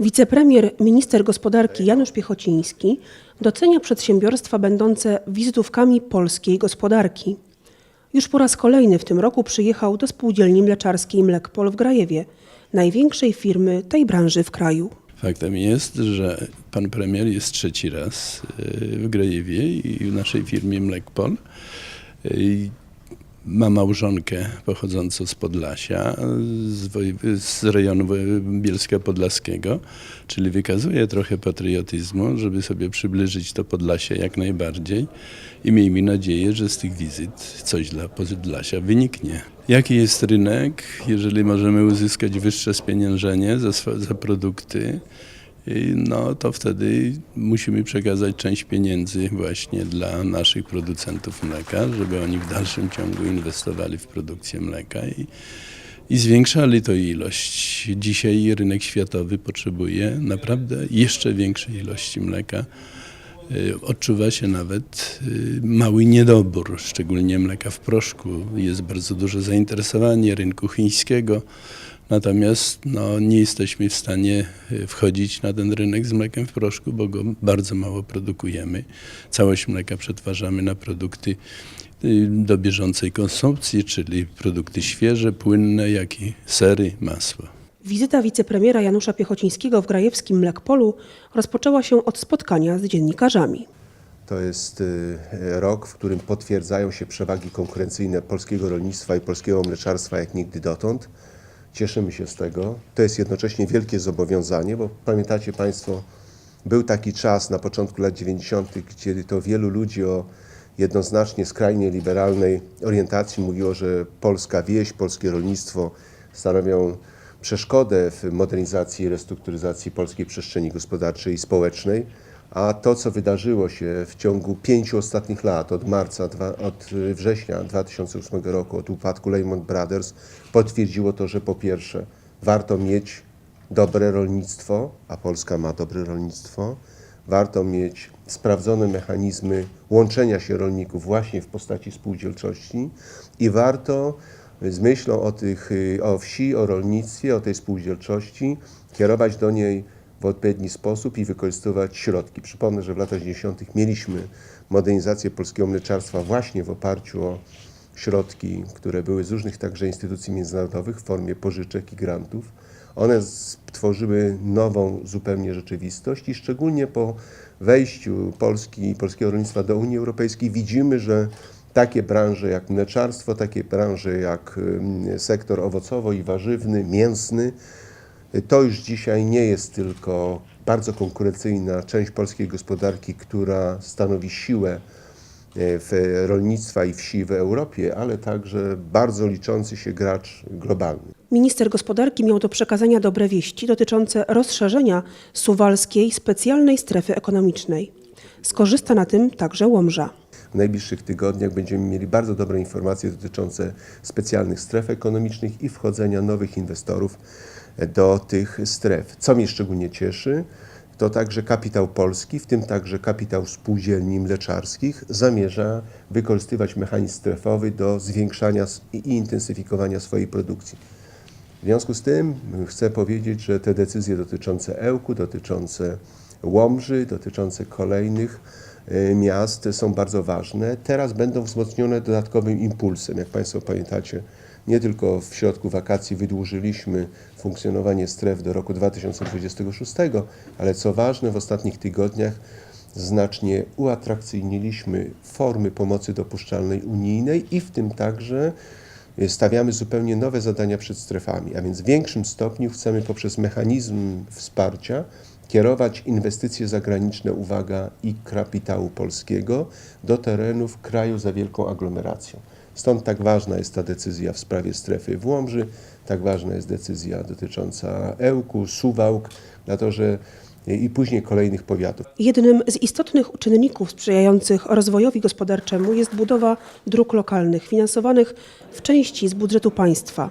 Wicepremier, minister gospodarki Janusz Piechociński docenia przedsiębiorstwa będące wizytówkami polskiej gospodarki. Już po raz kolejny w tym roku przyjechał do spółdzielni mleczarskiej Mlekpol w Grajewie, największej firmy tej branży w kraju. Faktem jest, że pan premier jest trzeci raz y, w Grajewie i w naszej firmie Mlekpol. Ma małżonkę pochodzącą z Podlasia, z, z rejonu Bielska Podlaskiego, czyli wykazuje trochę patriotyzmu, żeby sobie przybliżyć to Podlasie jak najbardziej i miejmy nadzieję, że z tych wizyt coś dla Podlasia wyniknie. Jaki jest rynek, jeżeli możemy uzyskać wyższe spieniężenie za, za produkty? No to wtedy musimy przekazać część pieniędzy właśnie dla naszych producentów mleka, żeby oni w dalszym ciągu inwestowali w produkcję mleka i, i zwiększali to ilość. Dzisiaj rynek światowy potrzebuje naprawdę jeszcze większej ilości mleka. Y, Odczuwa się nawet y, mały niedobór, szczególnie mleka w proszku. Jest bardzo duże zainteresowanie rynku chińskiego. Natomiast no, nie jesteśmy w stanie y, wchodzić na ten rynek z mlekiem w proszku, bo go bardzo mało produkujemy. Całość mleka przetwarzamy na produkty y, do bieżącej konsumpcji, czyli produkty świeże, płynne, jak i sery, masło. Wizyta wicepremiera Janusza Piechocińskiego w grajewskim Mlekpolu rozpoczęła się od spotkania z dziennikarzami. To jest y, rok, w którym potwierdzają się przewagi konkurencyjne polskiego rolnictwa i polskiego mleczarstwa jak nigdy dotąd. Cieszymy się z tego. To jest jednocześnie wielkie zobowiązanie, bo pamiętacie Państwo, był taki czas na początku lat 90., gdzie to wielu ludzi o jednoznacznie skrajnie liberalnej orientacji mówiło, że polska wieś, polskie rolnictwo stanowią przeszkodę w modernizacji i restrukturyzacji polskiej przestrzeni gospodarczej i społecznej. A to, co wydarzyło się w ciągu pięciu ostatnich lat, od marca, dwa, od y, września 2008 roku, od upadku Lehman Brothers, potwierdziło to, że po pierwsze warto mieć dobre rolnictwo, a Polska ma dobre rolnictwo, warto mieć sprawdzone mechanizmy łączenia się rolników właśnie w postaci spółdzielczości i warto z myślą o, tych, y, o wsi, o rolnictwie, o tej spółdzielczości kierować do niej w odpowiedni sposób i wykorzystywać środki. Przypomnę, że w latach 90. mieliśmy modernizację polskiego mleczarstwa właśnie w oparciu o środki, które były z różnych także instytucji międzynarodowych w formie pożyczek i grantów. One stworzyły nową zupełnie rzeczywistość i szczególnie po wejściu Polski i polskiego rolnictwa do Unii Europejskiej widzimy, że takie branże jak mleczarstwo, takie branże jak sektor owocowo i warzywny, mięsny, to już dzisiaj nie jest tylko bardzo konkurencyjna część polskiej gospodarki, która stanowi siłę e, w rolnictwa i wsi w Europie, ale także bardzo liczący się gracz globalny. Minister gospodarki miał do przekazania dobre wieści dotyczące rozszerzenia suwalskiej specjalnej strefy ekonomicznej. Skorzysta na tym także Łomża. W najbliższych tygodniach będziemy mieli bardzo dobre informacje dotyczące specjalnych stref ekonomicznych i wchodzenia nowych inwestorów do tych stref. Co mnie szczególnie cieszy, to także kapitał polski, w tym także kapitał spółdzielni mleczarskich, zamierza wykorzystywać mechanizm strefowy do zwiększania i intensyfikowania swojej produkcji. W związku z tym chcę powiedzieć, że te decyzje dotyczące Ełku, dotyczące Łomży, dotyczące kolejnych e, miast są bardzo ważne. Teraz będą wzmocnione dodatkowym impulsem. Jak Państwo pamiętacie, nie tylko w środku wakacji wydłużyliśmy funkcjonowanie stref do roku 2026, ale co ważne, w ostatnich tygodniach znacznie uatrakcyjniliśmy formy pomocy dopuszczalnej unijnej i w tym także stawiamy zupełnie nowe zadania przed strefami, a więc w większym stopniu chcemy poprzez mechanizm wsparcia kierować inwestycje zagraniczne, uwaga, i kapitału polskiego do terenów kraju za wielką aglomeracją. Stąd tak ważna jest ta decyzja w sprawie strefy w Łomży, tak ważna jest decyzja dotycząca Ełku, Suwałk, dlatego że i później kolejnych powiatów. Jednym z istotnych czynników sprzyjających rozwojowi gospodarczemu jest budowa dróg lokalnych finansowanych w części z budżetu państwa.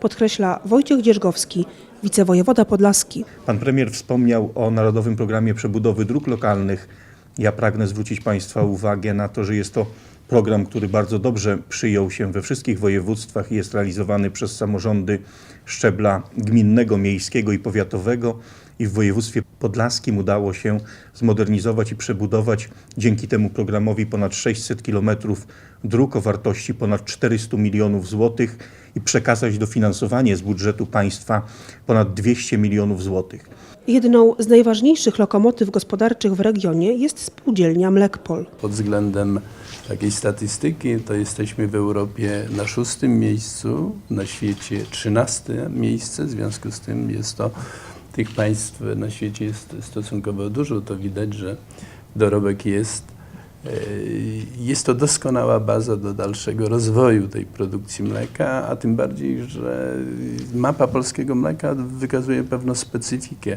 Podkreśla Wojciech Dzierżgowski, wicewojewoda podlaski. Pan premier wspomniał o Narodowym Programie Przebudowy Dróg Lokalnych. Ja pragnę zwrócić Państwa uwagę na to, że jest to program, który bardzo dobrze przyjął się we wszystkich województwach i jest realizowany przez samorządy szczebla gminnego, miejskiego i powiatowego. I w województwie podlaskim udało się zmodernizować i przebudować dzięki temu programowi ponad 600 kilometrów dróg o wartości ponad 400 milionów złotych i przekazać dofinansowanie z budżetu państwa ponad 200 milionów złotych. Jedną z najważniejszych lokomotyw gospodarczych w regionie jest spółdzielnia Mlekpol. Pod względem takiej statystyki to jesteśmy w Europie na szóstym miejscu, na świecie trzynaste miejsce, w związku z tym jest to, tych państw na świecie jest stosunkowo dużo, to widać, że dorobek jest. Yy, Jest to doskonała baza do dalszego rozwoju tej produkcji mleka, a tym bardziej, że mapa polskiego mleka wykazuje pewną specyfikę,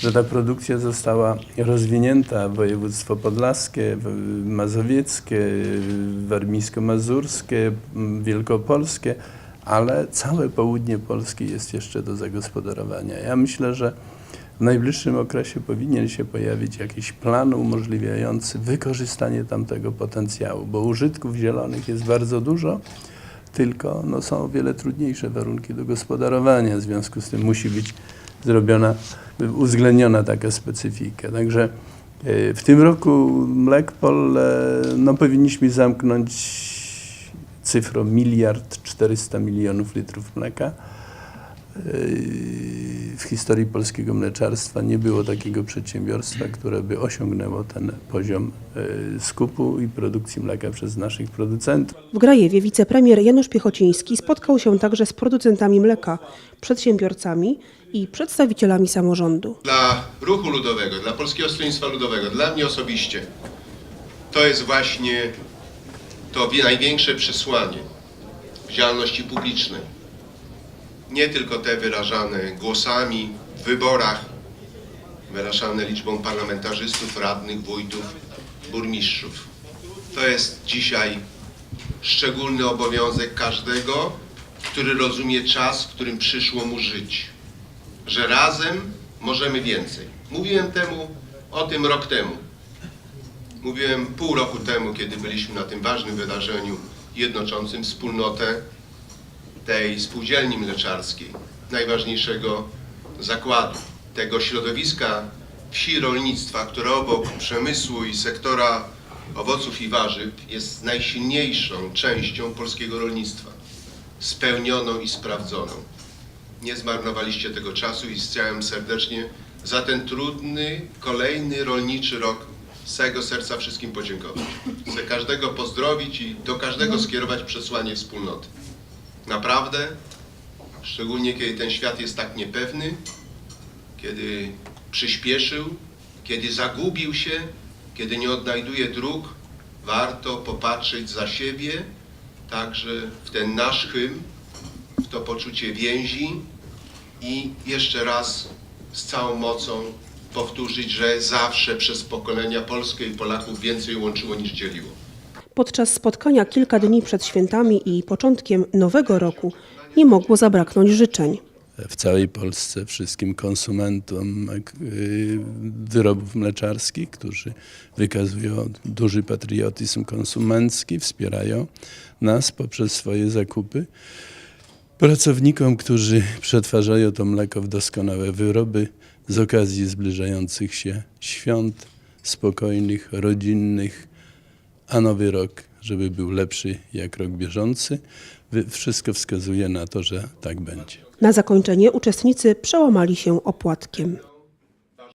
że ta produkcja została rozwinięta województwo podlaskie, w- mazowieckie, warmińsko-mazurskie, wielkopolskie, ale całe południe Polski jest jeszcze do zagospodarowania. Ja myślę, że w najbliższym okresie powinien się pojawić jakiś plan umożliwiający wykorzystanie tamtego potencjału, bo użytków zielonych jest bardzo dużo, tylko no, są o wiele trudniejsze warunki do gospodarowania, w związku z tym musi być zrobiona, uwzględniona taka specyfika. Także e, w tym roku Mlekpol no, powinniśmy zamknąć cyfrą miliard 400 milionów litrów mleka. W historii polskiego mleczarstwa nie było takiego przedsiębiorstwa, które by osiągnęło ten poziom e, skupu i produkcji mleka przez naszych producentów. W Grajewie wicepremier Janusz Piechociński spotkał się także z producentami mleka, przedsiębiorcami i przedstawicielami samorządu. Dla ruchu ludowego, dla Polskiego Stronnictwa Ludowego, dla mnie osobiście, to jest właśnie to wi- największe przesłanie w działalności publicznej. Nie tylko te wyrażane głosami w wyborach, wyrażane liczbą parlamentarzystów, radnych, wójtów, burmistrzów. To jest dzisiaj szczególny obowiązek każdego, który rozumie czas, w którym przyszło mu żyć że razem możemy więcej. Mówiłem temu o tym rok temu. Mówiłem pół roku temu, kiedy byliśmy na tym ważnym wydarzeniu jednoczącym wspólnotę tej spółdzielni mleczarskiej, najważniejszego zakładu, tego środowiska wsi rolnictwa, które obok przemysłu i sektora owoców i warzyw jest najsilniejszą częścią polskiego rolnictwa, spełnioną i sprawdzoną. Nie zmarnowaliście tego czasu i chciałem serdecznie za ten trudny, kolejny rolniczy rok z całego serca wszystkim podziękować. Chcę każdego pozdrowić i do każdego skierować przesłanie wspólnoty. Naprawdę, szczególnie kiedy ten świat jest tak niepewny, kiedy przyspieszył, kiedy zagubił się, kiedy nie odnajduje dróg, warto popatrzeć za siebie, także w ten nasz hymn, w to poczucie więzi i jeszcze raz z całą mocą powtórzyć, że zawsze przez pokolenia Polskę i Polaków więcej łączyło niż dzieliło. Podczas spotkania kilka dni przed świętami i początkiem nowego roku nie mogło zabraknąć życzeń. w całej Polsce wszystkim konsumentom y, wyrobów mleczarskich, którzy wykazują duży patriotyzm konsumencki, wspierają nas poprzez swoje zakupy. Pracownikom, którzy przetwarzają to mleko w doskonałe wyroby z okazji zbliżających się świąt, spokojnych, rodzinnych, a nowy rok, żeby był lepszy jak rok bieżący. Wszystko wskazuje na to, że tak będzie. Na zakończenie uczestnicy przełamali się opłatkiem.